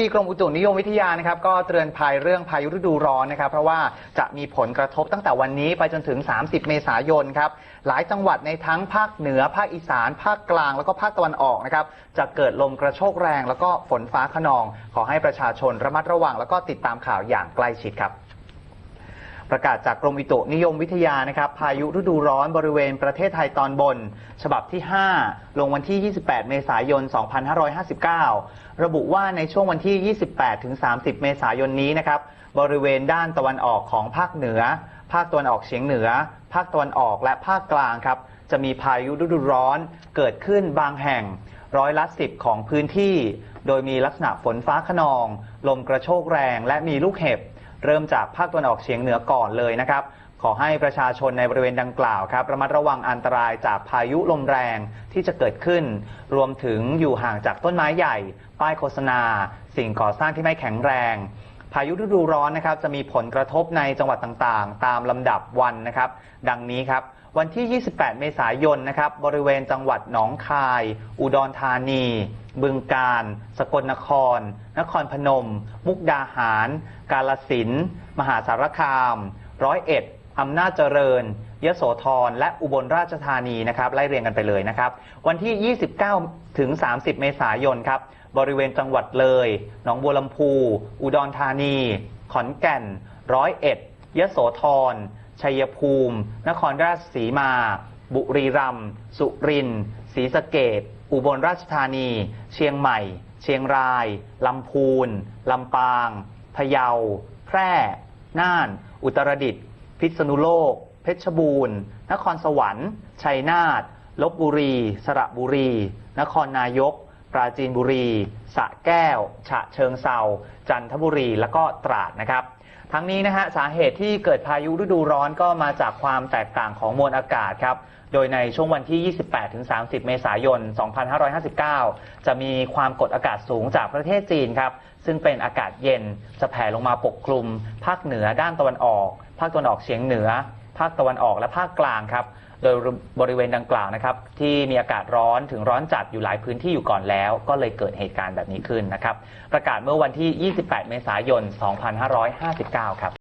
ที่กรมอุตุนิยมวิทยานะครับก็เตือนภัยเรื่องพายุฤดูร้อนนะครับ เพราะว่าจะมีผลกระทบตั้งแต่วันนี้ไปจนถึง 30 เมษายนครับหลายจังหวัดในทั้งภาคเหนือ ภาคอีสาน ภาคกลางแล้วก็ภาคตะวันออกนะครับจะเกิดลมกระโชกแรง แล้วก็ฝนฟ้าขนอง ขอให้ประชาชนระมัดระวัง แล้วก็ติดตามข่าวอย่างใกล้ชิดครับ ประกาศจากกรมอุตุนิยมวิทยานะครับ พายุฤดูร้อนบริเวณประเทศไทยตอนบน ฉบับที่ 5 ลงวันที่ 28 เมษายน 2559 ระบุว่าในช่วงวันที่ 28 ถึง 30 เมษายนนี้นะครับ บริเวณด้านตะวันออกของภาคเหนือ ภาคตะวันออกเฉียงเหนือ ภาคตะวันออกและภาคกลางครับ จะมีพายุฤดูร้อนเกิดขึ้นบางแห่งร้อยละสิบของพื้นที่ โดยมีลักษณะฝนฟ้าขนอง ลมกระโชกแรง และมีลูกเห็บ เริ่มจากภาคตะวันออกเฉียงเหนือก่อนเลยนะครับ ขอให้ประชาชนในบริเวณดังกล่าวครับระมัดระวังอันตรายจากพายุลมแรงที่จะเกิดขึ้น รวมถึงอยู่ห่างจากต้นไม้ใหญ่ ป้ายโฆษณา สิ่งก่อสร้างที่ไม่แข็งแรง พายุฤดูร้อนนะครับจะมีผลกระทบในจังหวัดต่างๆ ตามลำดับวันนะครับ ดังนี้ครับวันที่ 28 เมษายนนะครับบริเวณจังหวัดหนองคาย อุดรธานี บึงกาฬสกลนคร นครพนม มุกดาหาร กาลสิน มหาสารคาม ร้อยเอ็ด อำนาจเจริญ ยโสธร และอุบลราชธานีนะครับไล่เรียงกันไปเลยนะครับ วันที่ 29 ถึง 30 เมษายนครับ บริเวณจังหวัดเลย หนองบัวลำพู อุดรธานี ขอนแก่น ร้อยเอ็ด ยโสธร ชัยภูมิ นครราชสีมา บุรีรัมย์ สุรินทร์ ศรีสะเกดอุบลราชธานี เชียงใหม่ เชียงราย ลำพูน ลำปาง พะเยา แพร่ น่าน อุตรดิตถ์ พิษณุโลก เพชรบูรณ์ นครสวรรค์ ชัยนาทลบบุรี สระบุรี นครนายก ปราจีนบุรี สะแก้ว ฉะเชิงเซาจันทบุรี แล้วก็ตราดนะครับทั้งนี้นะฮะสาเหตุที่เกิดพายุฤดูร้อนก็มาจากความแตกต่างของมวลอากาศครับ โดยในช่วงวันที่ 28-30 เมษายน 2559 จะมีความกดอากาศสูงจากประเทศจีนครับ ซึ่งเป็นอากาศเย็นจะแผ่ลงมาปกคลุม ภาคเหนือด้านตะวันออก ภาคตะวันออกเฉียงเหนือ ภาคตะวันออกและภาคกลางครับ โดยบริเวณดังกล่าวนะครับ ที่มีอากาศร้อนถึงร้อนจัดอยู่หลายพื้นที่อยู่ก่อนแล้ว ก็เลยเกิดเหตุการณ์แบบนี้ขึ้นนะครับ ประกาศเมื่อวันที่ 28 เมษายน 2559 ครับ